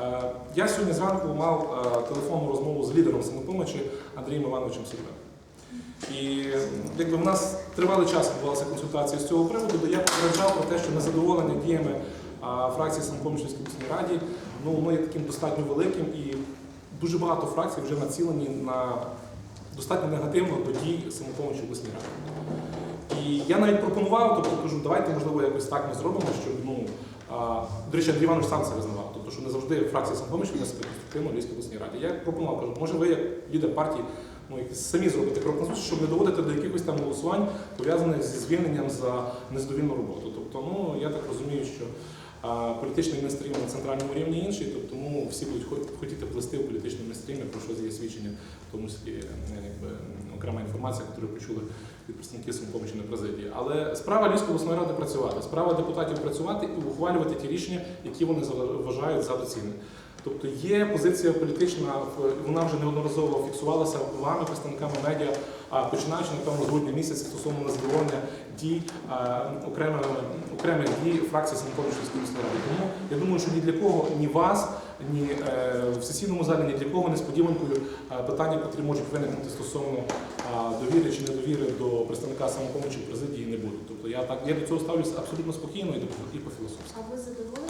Е, Я сьогодні зранку мав е, телефонну розмову з лідером самопомочі Андрієм Івановичем Сергеєм. І якби в нас тривалий час відбувалася консультація з цього приводу, де я попереджав про те, що незадоволення діями фракції самопомочі в раді ну, воно є таким достатньо великим і дуже багато фракцій вже націлені на достатньо негативно до дій самопомочі в раді. І я навіть пропонував, тобто кажу, давайте можливо якось так ми зробимо, щоб ну до речі, Андрій Іванович сам це визнавав, тобто що не завжди фракція самопоміч не себе конструктивно Львівській обласній раді. Я пропонував, кажу, може ви як лідер партії ну, самі зробите крок назустріч, щоб не доводити до якихось там голосувань, пов'язаних зі звільненням за нездовільну роботу. Тобто, ну я так розумію, що а, політичний мейнстрім на центральному рівні інший, тобто тому всі будуть хотіти плести у політичному мейнстрімі, про що є свідчення, в тому числі е, якби, окрема інформація, яку почули від представників самопомочі на президії. Але справа Львівської обласної ради працювати, справа депутатів працювати і ухвалювати ті рішення, які вони вважають за доцільне. Тобто є позиція політична, вона вже неодноразово фіксувалася вами, представниками медіа, починаючи напевно з грудня місяця стосовно незадоволення дій окремих, окремих дій фракції самопомочі Львівської міської ради. Тому я думаю, що ні для кого, ні вас, ні е, в сесійному залі, ні для кого несподіванкою питання, котрі можуть виникнути стосовно довіри чи недовіри до представника самопомочі в президії не будуть. Тобто я так я до цього ставлюся абсолютно спокійно і по філософськи. А ви задоволені